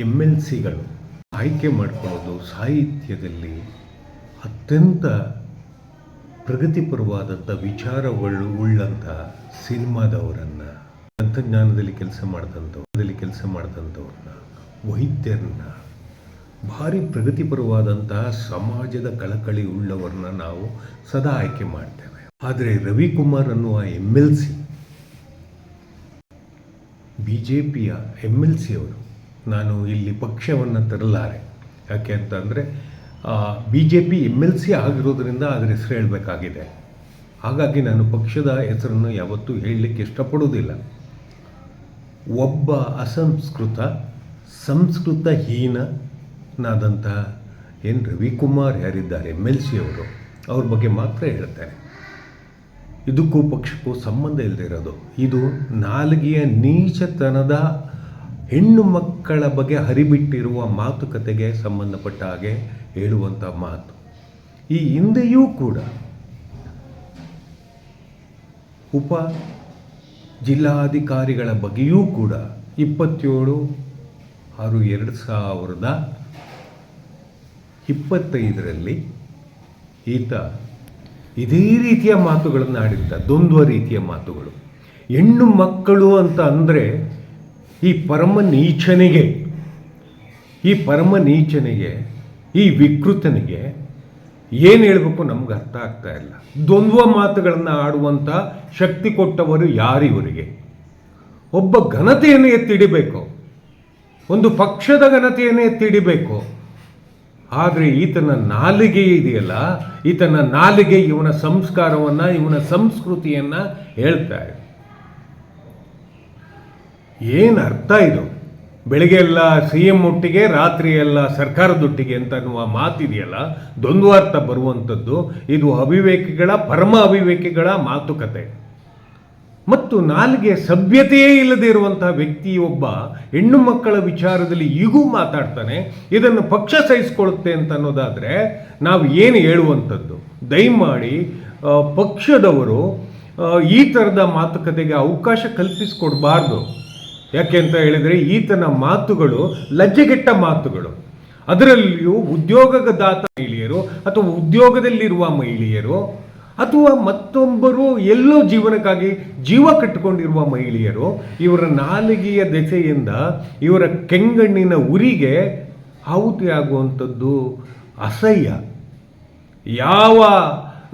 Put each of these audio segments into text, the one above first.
M L ಸಿಗಳು ಆಯ್ಕೆ ಮಾಡಿಕೊಳ್ಳೋದು ಸಾಹಿತ್ಯದಲ್ಲಿ ಅತ್ಯಂತ ಪ್ರಗತಿಪರವಾದಂಥ ವಿಚಾರಗಳು ಉಳ್ಳಂಥ ಸಿನಿಮಾದವರನ್ನು, ತಂತ್ರಜ್ಞಾನದಲ್ಲಿ ಕೆಲಸ ಮಾಡಿದಂಥವ್ರಲ್ಲಿ ಕೆಲಸ ಮಾಡಿದಂಥವ್ರನ್ನ, ವೈದ್ಯರನ್ನ, ಭಾರಿ ಪ್ರಗತಿಪರವಾದಂತಹ ಸಮಾಜದ ಕಳಕಳಿ ಉಳ್ಳವರನ್ನ ನಾವು ಸದಾ ಆಯ್ಕೆ ಮಾಡ್ತೇವೆ. ಆದರೆ ರವಿಕುಮಾರ್ ಅನ್ನುವ M L C B J ಪಿಯ ಎಂ ಎಲ್ ಸಿ ಅವರು ನಾನು ಇಲ್ಲಿ ಪಕ್ಷವನ್ನು ತರಲಾರೆ. ಯಾಕೆ ಅಂತಂದರೆ B J P M L C ಆಗಿರೋದ್ರಿಂದ ಅದರ ಹೆಸರು ಹೇಳಬೇಕಾಗಿದೆ. ಹಾಗಾಗಿ ನಾನು ಪಕ್ಷದ ಹೆಸರನ್ನು ಯಾವತ್ತೂ ಹೇಳಲಿಕ್ಕೆ ಇಷ್ಟಪಡೋದಿಲ್ಲ ಒಬ್ಬ ಅಸಂಸ್ಕೃತ, ಸಂಸ್ಕೃತಹೀನನಾದಂತಹ ಎನ್. ರವಿಕುಮಾರ್ ಯಾರಿದ್ದಾರೆ, ಎಂ ಎಲ್ ಸಿ ಅವರು, ಅವ್ರ ಬಗ್ಗೆ ಮಾತ್ರ ಹೇಳ್ತಾರೆ ಇದಕ್ಕೂ ಪಕ್ಷಕ್ಕೂ ಸಂಬಂಧ ಇಲ್ಲದೆ ಇರೋದು. ಇದು ನಾಲಿಗೆಯ ನೀಚತನದ ಹೆಣ್ಣು ಮಕ್ಕಳ ಬಗ್ಗೆ ಹರಿಬಿಟ್ಟಿರುವ ಮಾತುಕತೆಗೆ ಸಂಬಂಧಪಟ್ಟ ಹಾಗೆ ಹೇಳುವಂಥ ಮಾತು. ಈ ಹಿಂದೆಯೂ ಕೂಡ ಉಪ ಜಿಲ್ಲಾಧಿಕಾರಿಗಳ ಬಗ್ಗೆಯೂ ಕೂಡ ಇಪ್ಪತ್ತೇಳು ಆರು ಎರಡು ಸಾವಿರದ ಇಪ್ಪತ್ತೈದರಲ್ಲಿ ಈತ ಇದೇ ರೀತಿಯ ಮಾತುಗಳನ್ನು ಆಡಿರ್ತ ದ್ವಂದ್ವ ರೀತಿಯ ಮಾತುಗಳು. ಹೆಣ್ಣು ಮಕ್ಕಳು ಅಂತ ಅಂದರೆ ಈ ಪರಮ ನೀಚನಿಗೆ, ಈ ಪರಮ ನೀಚನಿಗೆ, ಈ ವಿಕೃತನಿಗೆ ಏನು ಹೇಳಬೇಕು ನಮ್ಗೆ ಅರ್ಥ ಆಗ್ತಾ ಇಲ್ಲ. ದ್ವಂದ್ವ ಮಾತುಗಳನ್ನು ಆಡುವಂಥ ಶಕ್ತಿ ಕೊಟ್ಟವರು ಯಾರಿವರಿಗೆ ಒಬ್ಬ ಘನತೆಯನ್ನು ಎತ್ತಿಡಿಬೇಕು. ಒಂದು ಪಕ್ಷದ ಘನತೆಯನ್ನು ಎತ್ತಿಡಿಬೇಕು. ಆದರೆ ಈತನ ನಾಲಿಗೆ ಇದೆಯಲ್ಲ, ಈತನ ನಾಲಿಗೆ ಇವನ ಸಂಸ್ಕಾರವನ್ನು, ಇವನ ಸಂಸ್ಕೃತಿಯನ್ನು ಹೇಳ್ತಾರೆ ಏನು ಅರ್ಥ ಇದು? ಬೆಳಿಗ್ಗೆ ಎಲ್ಲ ಸಿ ಎಂ ಒಟ್ಟಿಗೆ ರಾತ್ರಿ ಎಲ್ಲ ಸರ್ಕಾರದೊಟ್ಟಿಗೆ ಅಂತ ಅನ್ನುವ ಮಾತಿದೆಯಲ್ಲ? ದ್ವಂದ್ವಾರ್ಥ ಬರುವಂಥದ್ದು. ಇದು ಅವಿವೇಕಿಗಳ, ಪರಮ ಅವಿವೇಕಿಗಳ ಮಾತುಕತೆ. ಮತ್ತು ನಾಲ್ಗೆ ಸಭ್ಯತೆಯೇ ಇಲ್ಲದೆ ಇರುವಂತಹ ವ್ಯಕ್ತಿ ಒಬ್ಬ ಹೆಣ್ಣು ಮಕ್ಕಳ ವಿಚಾರದಲ್ಲಿ ಈಗೂ ಮಾತಾಡ್ತಾನೆ. ಇದನ್ನು ಪಕ್ಷ ಸಹಿಸ್ಕೊಳ್ಳುತ್ತೆ ಅಂತ ಅನ್ನೋದಾದರೆ ನಾವು ಏನು ಹೇಳುವಂಥದ್ದು? ದಯಮಾಡಿ ಪಕ್ಷದವರು ಈ ಥರದ ಮಾತುಕತೆಗೆ ಅವಕಾಶ ಕಲ್ಪಿಸಿಕೊಡ್ಬಾರ್ದು. ಯಾಕೆ ಅಂತ ಹೇಳಿದರೆ ಈತನ ಮಾತುಗಳು ಲಜ್ಜೆಗೆಟ್ಟ ಮಾತುಗಳು. ಅದರಲ್ಲಿಯೂ ಉದ್ಯೋಗದಾತ ಮಹಿಳೆಯರು ಅಥವಾ ಉದ್ಯೋಗದಲ್ಲಿರುವ ಮಹಿಳೆಯರು ಅಥವಾ ಮತ್ತೊಬ್ಬರು ಎಲ್ಲೋ ಜೀವನಕ್ಕಾಗಿ ಜೀವ ಕಟ್ಟಿಕೊಂಡಿರುವ ಮಹಿಳೆಯರು, ಇವರ ನಾಲಿಗೆಯ ದೆಸೆಯಿಂದ ಇವರ ಕೆಂಗಣ್ಣಿನ ಉರಿಗೆ ಆಹುತಿಯಾಗುವಂಥದ್ದು ಅಸಹ್ಯ. ಯಾವ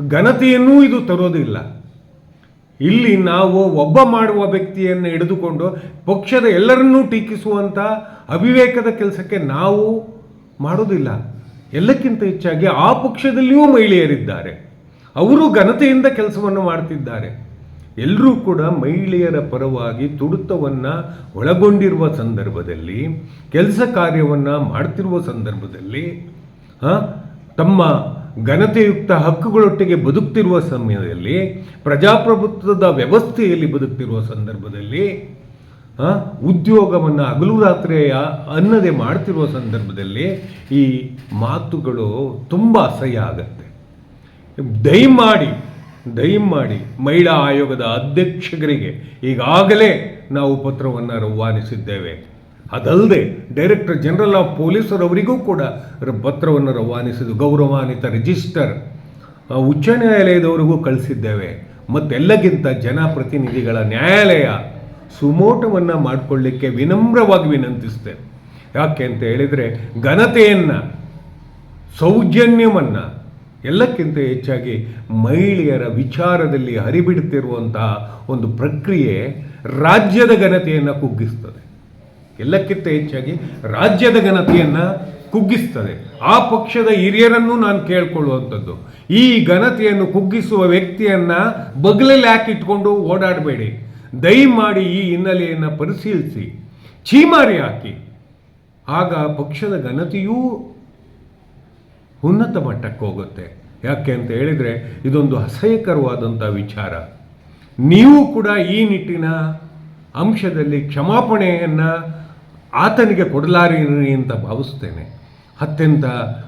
ಘನತೆಯನ್ನೂ ಇದು ತರೋದಿಲ್ಲ. ಇಲ್ಲಿ ನಾವು ಒಬ್ಬ ಮಾಡುವ ವ್ಯಕ್ತಿಯನ್ನು ಹಿಡಿದುಕೊಂಡು ಪಕ್ಷದ ಎಲ್ಲರನ್ನೂ ಟೀಕಿಸುವಂಥ ಅವಿವೇಕದ ಕೆಲಸಕ್ಕೆ ನಾವು ಮಾಡೋದಿಲ್ಲ ಎಲ್ಲಕ್ಕಿಂತ ಹೆಚ್ಚಾಗಿ ಆ ಪಕ್ಷದಲ್ಲಿಯೂ ಮಹಿಳೆಯರಿದ್ದಾರೆ. ಅವರು ಘನತೆಯಿಂದ ಕೆಲಸವನ್ನು ಮಾಡ್ತಿದ್ದಾರೆ. ಎಲ್ಲರೂ ಕೂಡ ಮಹಿಳೆಯರ ಪರವಾಗಿ ತುಡುತವನ್ನು ಒಳಗೊಂಡಿರುವ ಸಂದರ್ಭದಲ್ಲಿ, ಕೆಲಸ ಕಾರ್ಯವನ್ನು ಮಾಡ್ತಿರುವ ಸಂದರ್ಭದಲ್ಲಿ ತಮ್ಮ ಘನತೆಯುಕ್ತ ಹಕ್ಕುಗಳೊಟ್ಟಿಗೆ ಬದುಕ್ತಿರುವ ಸಮಯದಲ್ಲಿ, ಪ್ರಜಾಪ್ರಭುತ್ವದ ವ್ಯವಸ್ಥೆಯಲ್ಲಿ ಬದುಕ್ತಿರುವ ಸಂದರ್ಭದಲ್ಲಿ ಉದ್ಯೋಗವನ್ನು ಹಗಲು ರಾತ್ರಿಯ ಅನ್ನದೇ ಮಾಡ್ತಿರುವ ಸಂದರ್ಭದಲ್ಲಿ ಈ ಮಾತುಗಳು ತುಂಬ ಅಸಹ್ಯ ಆಗತ್ತೆ. ದಯಮಾಡಿ ದಯಮಾಡಿ ಮಹಿಳಾ ಆಯೋಗದ ಅಧ್ಯಕ್ಷರಿಗೆ ಈಗಾಗಲೇ ನಾವು ಪತ್ರವನ್ನು ರವಾನಿಸಿದ್ದೇವೆ. ಅದಲ್ಲದೆ ಡೈರೆಕ್ಟರ್ ಜನರಲ್ ಆಫ್ ಪೊಲೀಸರವರಿಗೂ ಕೂಡ ಪತ್ರವನ್ನು ರವಾನಿಸಿದ್ದು ಗೌರವಾನ್ವಿತ ರಿಜಿಸ್ಟರ್ ಉಚ್ಚ ನ್ಯಾಯಾಲಯದವರಿಗೂ ಕಳಿಸಿದ್ದೇವೆ. ಮತ್ತೆಲ್ಲಕ್ಕಿಂತ ಜನಪ್ರತಿನಿಧಿಗಳ ನ್ಯಾಯಾಲಯ ಸುಮೋಟವನ್ನು ಮಾಡಿಕೊಳ್ಳಿಕ್ಕೆ ವಿನಮ್ರವಾಗಿ ವಿನಂತಿಸ್ತೇವೆ ಯಾಕೆ ಅಂತ ಹೇಳಿದರೆ ಘನತೆಯನ್ನು, ಸೌಜನ್ಯವನ್ನು, ಎಲ್ಲಕ್ಕಿಂತ ಹೆಚ್ಚಾಗಿ ಮಹಿಳೆಯರ ವಿಚಾರದಲ್ಲಿ ಹರಿಬಿಡುತ್ತಿರುವಂತಹ ಒಂದು ಪ್ರಕ್ರಿಯೆ ರಾಜ್ಯದ ಘನತೆಯನ್ನು ಕುಗ್ಗಿಸ್ತದೆ. ಎಲ್ಲಕ್ಕಿಂತ ಹೆಚ್ಚಾಗಿ ರಾಜ್ಯದ ಘನತೆಯನ್ನು ಕುಗ್ಗಿಸ್ತದೆ. ಆ ಪಕ್ಷದ ಹಿರಿಯರನ್ನು ನಾನು ಕೇಳ್ಕೊಳ್ಳುವಂಥದ್ದು. ಈ ಘನತೆಯನ್ನು ಕುಗ್ಗಿಸುವ ವ್ಯಕ್ತಿಯನ್ನು ಬಗಲಲ್ಲಿ ಹಾಕಿಟ್ಕೊಂಡು ಓಡಾಡಬೇಡಿ. ದಯಮಾಡಿ ಈ ಹಿನ್ನೆಲೆಯನ್ನು ಪರಿಶೀಲಿಸಿ. ಛೀಮಾರಿ ಹಾಕಿ. ಆಗ ಪಕ್ಷದ ಘನತೆಯೂ ಉನ್ನತ ಮಟ್ಟಕ್ಕೆ ಹೋಗುತ್ತೆ. ಯಾಕೆ ಅಂತ ಹೇಳಿದರೆ ಇದೊಂದು ಅಸಹ್ಯಕರವಾದಂಥ ವಿಚಾರ. ನೀವು ಕೂಡ ಈ ನಿಟ್ಟಿನ ಅಂಶದಲ್ಲಿ ಕ್ಷಮಾಪಣೆಯನ್ನು ಆತನಿಗೆ ಕೊಡಲಾರಿ ಅಂತ ಭಾವಿಸ್ತೇನೆ ಅತ್ಯಂತ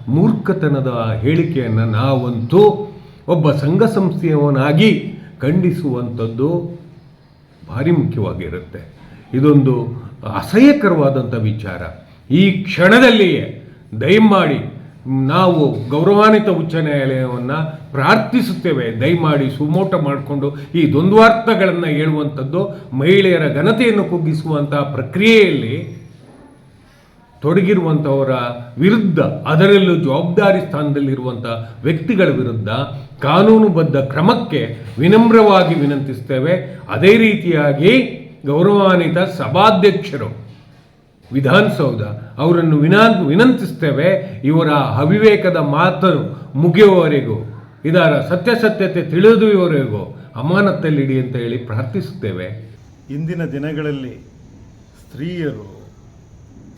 ಮೂರ್ಖತನದ ಹೇಳಿಕೆಯನ್ನು ನಾವಂತೂ ಒಬ್ಬ ಸಂಘ ಸಂಸ್ಥೆಯವನಾಗಿ ಖಂಡಿಸುವಂಥದ್ದು ಭಾರಿ ಮುಖ್ಯವಾಗಿರುತ್ತೆ. ಇದೊಂದು ಅಸಹ್ಯಕರವಾದಂಥ ವಿಚಾರ. ಈ ಕ್ಷಣದಲ್ಲಿಯೇ ದಯಮಾಡಿ ನಾವು ಗೌರವಾನ್ವಿತ ಉಚ್ಚ ನ್ಯಾಯಾಲಯವನ್ನು ಪ್ರಾರ್ಥಿಸುತ್ತೇವೆ. ದಯಮಾಡಿ ಸುಮೋಟ ಮಾಡಿಕೊಂಡು ಈ ದ್ವಂದ್ವಾರ್ಥಗಳನ್ನು ಹೇಳುವಂಥದ್ದು ಮಹಿಳೆಯರ ಘನತೆಯನ್ನು ಕುಗ್ಗಿಸುವಂತಹ ಪ್ರಕ್ರಿಯೆಯಲ್ಲಿ ತೊಡಗಿರುವಂಥವರ ವಿರುದ್ಧ, ಅದರಲ್ಲೂ ಜವಾಬ್ದಾರಿ ಸ್ಥಾನದಲ್ಲಿರುವಂಥ ವ್ಯಕ್ತಿಗಳ ವಿರುದ್ಧ ಕಾನೂನುಬದ್ಧ ಕ್ರಮಕ್ಕೆ ವಿನಮ್ರವಾಗಿ ವಿನಂತಿಸ್ತೇವೆ. ಅದೇ ರೀತಿಯಾಗಿ ಗೌರವಾನ್ವಿತ ಸಭಾಧ್ಯಕ್ಷರು ವಿಧಾನಸೌಧ. ಅವರನ್ನು ವಿನಾ ವಿನಂತಿಸ್ತೇವೆ, ಇವರ ಅವಿವೇಕದ ಮಾತನ್ನು ಮುಗಿಯುವವರೆಗೂ, ಇದರ ಸತ್ಯಾಸತ್ಯತೆ ತಿಳಿದುವರೆಗೂ ಅಮಾನತ್ತಲ್ಲಿಡಿ ಅಂತ ಹೇಳಿ ಪ್ರಾರ್ಥಿಸುತ್ತೇವೆ. ಇಂದಿನ ದಿನಗಳಲ್ಲಿ ಸ್ತ್ರೀಯರು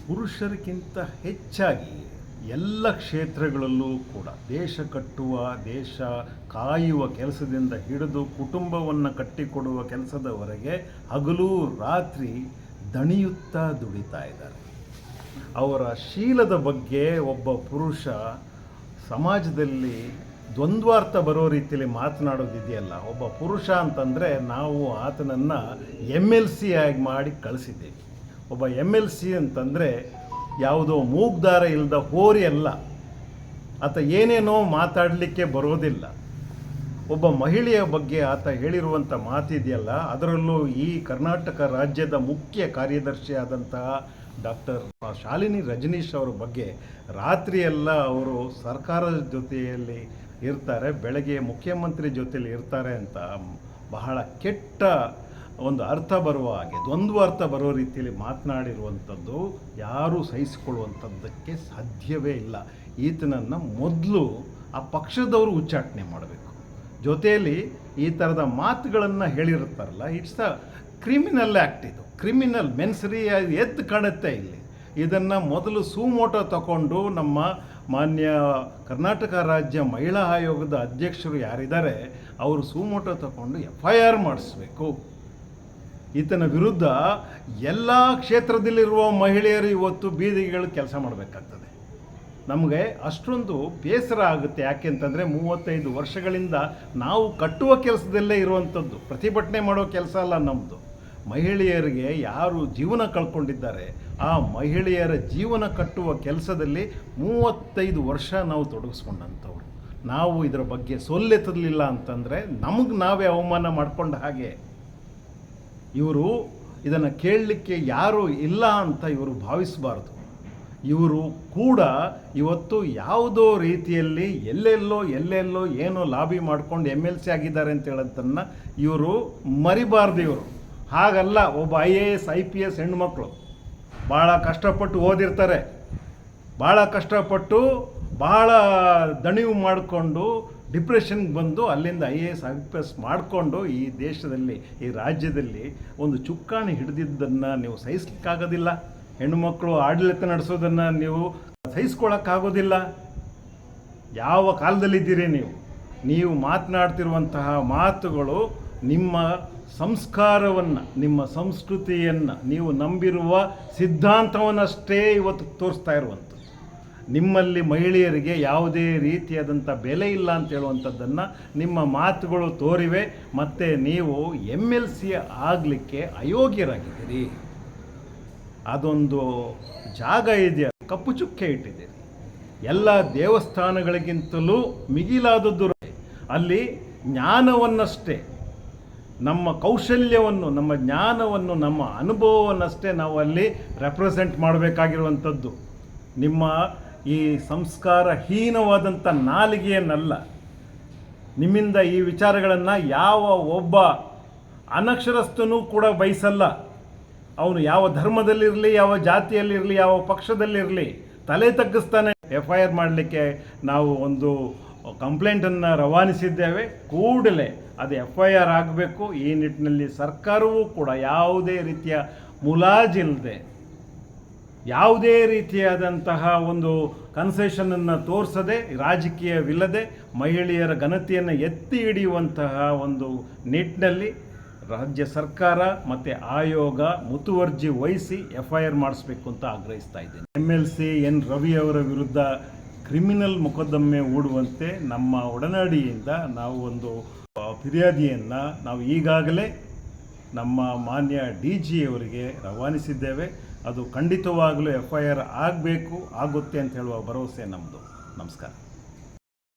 ಪುರುಷರಿಗಿಂತ ಹೆಚ್ಚಾಗಿ ಎಲ್ಲ ಕ್ಷೇತ್ರಗಳಲ್ಲೂ ಕೂಡ ದೇಶ ಕಟ್ಟುವ, ದೇಶ ಕಾಯುವ ಕೆಲಸದಿಂದ ಹಿಡಿದು ಕುಟುಂಬವನ್ನು ಕಟ್ಟಿಕೊಡುವ ಕೆಲಸದವರೆಗೆ ಹಗಲು ರಾತ್ರಿ ದಣಿಯುತ್ತಾ ದುಡಿತಾ ಇದ್ದಾರೆ. ಅವರ ಶೀಲದ ಬಗ್ಗೆ ಒಬ್ಬ ಪುರುಷ ಸಮಾಜದಲ್ಲಿ ದ್ವಂದ್ವಾರ್ಥ ಬರೋ ರೀತಿಯಲ್ಲಿ ಮಾತನಾಡೋದಿದೆಯಲ್ಲ ಒಬ್ಬ ಪುರುಷ ಅಂತಂದರೆ ನಾವು ಆತನನ್ನು ಎಂ ಎಲ್ ಸಿ ಆಗಿ ಮಾಡಿ ಕಳಿಸಿದ್ದೇವೆ. ಒಬ್ಬ ಎಂ ಎಲ್ ಸಿ ಅಂತಂದರೆ ಯಾವುದೋ ಮೂಗ್ದಾರ ಇಲ್ಲದ ಹೋರಿ ಅಲ್ಲ, ಆತ ಏನೇನೋ ಮಾತಾಡಲಿಕ್ಕೆ ಬರೋದಿಲ್ಲ. ಒಬ್ಬ ಮಹಿಳೆಯ ಬಗ್ಗೆ ಆತ ಹೇಳಿರುವಂಥ ಮಾತಿದೆಯಲ್ಲ, ಅದರಲ್ಲೂ ಈ ಕರ್ನಾಟಕ ರಾಜ್ಯದ ಮುಖ್ಯ ಕಾರ್ಯದರ್ಶಿಯಾದಂತಹ ಡಾಕ್ಟರ್ ಶಾಲಿನಿ ರಜನೀಶ್ ಅವರ ಬಗ್ಗೆ ರಾತ್ರಿಯೆಲ್ಲ ಅವರು ಸರ್ಕಾರದ ಜೊತೆಯಲ್ಲಿ ಇರ್ತಾರೆ, ಬೆಳಗ್ಗೆ ಮುಖ್ಯಮಂತ್ರಿ ಜೊತೆಯಲ್ಲಿ ಇರ್ತಾರೆ ಅಂತ ಬಹಳ ಕೆಟ್ಟ ಒಂದು ಅರ್ಥ ಬರುವ ಹಾಗೆ, ದ್ವಂದ್ವ ಅರ್ಥ ಬರೋ ರೀತಿಯಲ್ಲಿ ಮಾತನಾಡಿರುವಂಥದ್ದು ಯಾರೂ ಸಹಿಸಿಕೊಳ್ಳುವಂಥದ್ದಕ್ಕೆ ಸಾಧ್ಯವೇ ಇಲ್ಲ. ಈತನನ್ನು ಮೊದಲು ಆ ಪಕ್ಷದವರು ಉಚ್ಚಾಟನೆ ಮಾಡಬೇಕು. ಜೊತೆಯಲ್ಲಿ ಈ ಥರದ ಮಾತುಗಳನ್ನು ಹೇಳಿರುತ್ತಾರಲ್ಲ ಇಟ್ಸ್ ಅ ಕ್ರಿಮಿನಲ್ ಆ್ಯಕ್ಟ್ ಇದು. ಕ್ರಿಮಿನಲ್ ಮೆನ್ಸರಿ ಎದ್ದು ಕಾಣುತ್ತೆ ಇಲ್ಲಿ. ಇದನ್ನು ಮೊದಲು ಸುಮೋಟೋ ತಗೊಂಡು ನಮ್ಮ ಮಾನ್ಯ ಕರ್ನಾಟಕ ರಾಜ್ಯ ಮಹಿಳಾ ಆಯೋಗದ ಅಧ್ಯಕ್ಷರು ಯಾರಿದ್ದಾರೆ, ಅವರು ಸುಮೋಟೋ ತಗೊಂಡು ಎಫ್ ಐ ಆರ್ ಮಾಡಿಸ್ಬೇಕು. ಈತನ ವಿರುದ್ಧ ಎಲ್ಲ ಕ್ಷೇತ್ರದಲ್ಲಿರುವ ಮಹಿಳೆಯರು ಇವತ್ತು ಬೀದಿಗಳು ಕೆಲಸ ಮಾಡಬೇಕಾಗ್ತದೆ. ನಮಗೆ ಅಷ್ಟೊಂದು ಬೇಸರ ಆಗುತ್ತೆ. ಯಾಕೆಂತಂದರೆ ಮೂವತ್ತೈದು ವರ್ಷಗಳಿಂದ ನಾವು ಕಟ್ಟುವ ಕೆಲಸದಲ್ಲೇ ಇರುವಂಥದ್ದು. ಪ್ರತಿಭಟನೆ ಮಾಡೋ ಕೆಲಸ ಅಲ್ಲ ನಮ್ಮದು ಮಹಿಳೆಯರಿಗೆ ಯಾರು ಜೀವನ ಕಳ್ಕೊಂಡಿದ್ದಾರೆ, ಆ ಮಹಿಳೆಯರ ಜೀವನ ಕಟ್ಟುವ ಕೆಲಸದಲ್ಲಿ ಮೂವತ್ತೈದು ವರ್ಷ ನಾವು ತೊಡಗಿಸ್ಕೊಂಡಂಥವ್ರು. ನಾವು ಇದರ ಬಗ್ಗೆ ಸೊಲ್ಲೆತ್ತಲಿಲ್ಲ ಅಂತಂದರೆ ನಮಗೆ ನಾವೇ ಅವಮಾನ ಮಾಡಿಕೊಂಡ ಹಾಗೆ. ಇವರು ಇದನ್ನು ಕೇಳಲಿಕ್ಕೆ ಯಾರೂ ಇಲ್ಲ ಅಂತ ಇವರು ಭಾವಿಸಬಾರ್ದು. ಇವರು ಕೂಡ ಇವತ್ತು ಯಾವುದೋ ರೀತಿಯಲ್ಲಿ ಎಲ್ಲೆಲ್ಲೋ ಎಲ್ಲೆಲ್ಲೋ ಏನೋ ಲಾಬಿ ಮಾಡ್ಕೊಂಡು ಎಂ ಎಲ್ ಸಿ ಆಗಿದ್ದಾರೆ ಅಂತ ಹೇಳೋದನ್ನು ಇವರು ಮರಿಬಾರ್ದು ಇವರು. ಹಾಗಲ್ಲ, ಒಬ್ಬ I A S I P S ಹೆಣ್ಮಕ್ಳು. ಭಾಳ ಕಷ್ಟಪಟ್ಟು ಓದಿರ್ತಾರೆ. ಭಾಳ ಕಷ್ಟಪಟ್ಟು ಭಾಳ ದಣಿವು ಮಾಡಿಕೊಂಡು ಡಿಪ್ರೆಷನ್ಗೆ ಬಂದು ಅಲ್ಲಿಂದ I A S I P S ಮಾಡಿಕೊಂಡು ಈ ದೇಶದಲ್ಲಿ, ಈ ರಾಜ್ಯದಲ್ಲಿ ಒಂದು ಚುಕ್ಕಾಣಿ ಹಿಡಿದಿದ್ದನ್ನು ನೀವು ಸಹಿಸ್ಲಿಕ್ಕಾಗೋದಿಲ್ಲ. ಹೆಣ್ಣುಮಕ್ಕಳು ಆಡಳಿತ ನಡೆಸೋದನ್ನು ನೀವು ಸಹಿಸ್ಕೊಳ್ಳೋಕ್ಕಾಗೋದಿಲ್ಲ. ಯಾವ ಕಾಲದಲ್ಲಿದ್ದೀರಿ ನೀವು? ನೀವು ಮಾತನಾಡ್ತಿರುವಂತಹ ಮಾತುಗಳು ನಿಮ್ಮ ಸಂಸ್ಕಾರವನ್ನು, ನಿಮ್ಮ ಸಂಸ್ಕೃತಿಯನ್ನು ನೀವು ನಂಬಿರುವ ಸಿದ್ಧಾಂತವನ್ನಷ್ಟೇ ಇವತ್ತು ತೋರಿಸ್ತಾ ಇರುವಂಥದ್ದು. ನಿಮ್ಮಲ್ಲಿ ಮಹಿಳೆಯರಿಗೆ ಯಾವುದೇ ರೀತಿಯಾದಂಥ ಬೆಲೆ ಇಲ್ಲ ಅಂತ ಹೇಳುವಂಥದ್ದನ್ನು ನಿಮ್ಮ ಮಾತುಗಳು ತೋರಿವೆ. ಮತ್ತು ನೀವು ಎಂ ಎಲ್ ಸಿ ಆಗಲಿಕ್ಕೆ ಅಯೋಗ್ಯರಾಗಿದ್ದೀರಿ. ಅದೊಂದು ಜಾಗ ಇದೆಯಾ? ಕಪ್ಪು ಚುಕ್ಕೆ ಇಟ್ಟಿದ್ದೀರಿ ಎಲ್ಲ ದೇವಸ್ಥಾನಗಳಿಗಿಂತಲೂ ಮಿಗಿಲಾದದ್ದು ಅಲ್ಲಿ ಜ್ಞಾನವನ್ನಷ್ಟೇ, ನಮ್ಮ ಕೌಶಲ್ಯವನ್ನು, ನಮ್ಮ ಜ್ಞಾನವನ್ನು, ನಮ್ಮ ಅನುಭವವನ್ನಷ್ಟೇ ನಾವು ಅಲ್ಲಿ ರೆಪ್ರೆಸೆಂಟ್ ಮಾಡಬೇಕಾಗಿರುವಂಥದ್ದು. ನಿಮ್ಮ ಈ ಸಂಸ್ಕಾರಹೀನವಾದಂಥ ನಾಲಿಗೆಯನ್ನಲ್ಲ, ನಿಮ್ಮಿಂದ ಈ ವಿಚಾರಗಳನ್ನು ಯಾವ ಒಬ್ಬ ಅನಕ್ಷರಸ್ಥನೂ ಕೂಡ ಬಯಸಲ್ಲ. ಅವನು ಯಾವ ಧರ್ಮದಲ್ಲಿರಲಿ, ಯಾವ ಜಾತಿಯಲ್ಲಿರಲಿ, ಯಾವ ಪಕ್ಷದಲ್ಲಿರಲಿ ತಲೆ ತಗ್ಗಿಸ್ತಾನೆ. ಎಫ್ ಐ ಆರ್ ಮಾಡಲಿಕ್ಕೆ ನಾವು ಒಂದು ಕಂಪ್ಲೇಂಟನ್ನು ರವಾನಿಸಿದ್ದೇವೆ. ಕೂಡಲೇ ಅದು ಎಫ್ ಐ ಆರ್ ಆಗಬೇಕು. ಈ ನಿಟ್ಟಿನಲ್ಲಿ ಸರ್ಕಾರವೂ ಕೂಡ ಯಾವುದೇ ರೀತಿಯ ಮುಲಾಜಿಲ್ಲದೆ ಯಾವುದೇ ರೀತಿಯಾದಂತಹ ಒಂದು ಕನ್ಸೆಷನನ್ನು ತೋರಿಸದೆ, ರಾಜಕೀಯವಿಲ್ಲದೆ ಮಹಿಳೆಯರ ಘನತೆಯನ್ನು ಎತ್ತಿ ಹಿಡಿಯುವಂತಹ ಒಂದು ನಿಟ್ಟಿನಲ್ಲಿ ರಾಜ್ಯ ಸರ್ಕಾರ ಮತ್ತು ಆಯೋಗ ಮುತುವರ್ಜಿ ವಹಿಸಿ ಎಫ್ ಐ ಆರ್ ಮಾಡಿಸ್ಬೇಕು ಅಂತ ಆಗ್ರಹಿಸ್ತಾ ಇದ್ದೇನೆ. M L C N Ravi ಅವರ ವಿರುದ್ಧ ಕ್ರಿಮಿನಲ್ ಮೊಕದ್ದಮೆ ಹೂಡುವಂತೆ ನಮ್ಮ ಒಡನಾಡಿಯಿಂದ ನಾವು ಒಂದು ಫಿರ್ಯಾದಿಯನ್ನು ನಾವು ಈಗಾಗಲೇ ನಮ್ಮ ಮಾನ್ಯ ಡಿ ಜಿ ಅವರಿಗೆ ರವಾನಿಸಿದ್ದೇವೆ. ಅದು ಖಂಡಿತವಾಗಲೂ ಎಫ್ ಐ ಆರ್ ಆಗಬೇಕು, ಆಗುತ್ತೆ ಅಂತ ಹೇಳುವ ಭರವಸೆ ನಮ್ಮದು ನಮಸ್ಕಾರ.